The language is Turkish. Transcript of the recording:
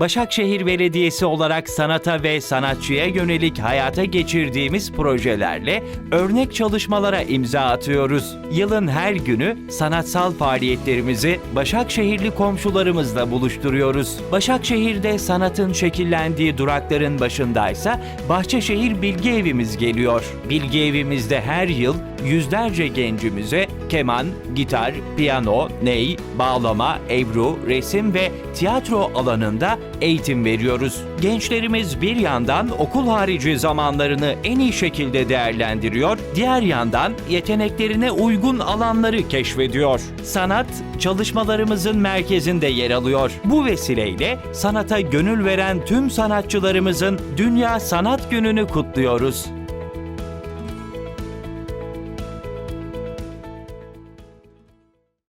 Başakşehir Belediyesi olarak sanata ve sanatçıya yönelik hayata geçirdiğimiz projelerle örnek çalışmalara imza atıyoruz. Yılın her günü sanatsal faaliyetlerimizi Başakşehirli komşularımızla buluşturuyoruz. Başakşehir'de sanatın şekillendiği durakların başındaysa Bahçeşehir Bilgi Evimiz geliyor. Bilgi Evimizde her yıl yüzlerce gencimize keman, gitar, piyano, ney, bağlama, ebru, resim ve tiyatro alanında eğitim veriyoruz. Gençlerimiz bir yandan okul harici zamanlarını en iyi şekilde değerlendiriyor, diğer yandan yeteneklerine uygun alanları keşfediyor. Sanat çalışmalarımızın merkezinde yer alıyor. Bu vesileyle sanata gönül veren tüm sanatçılarımızın Dünya Sanat Günü'nü kutluyoruz.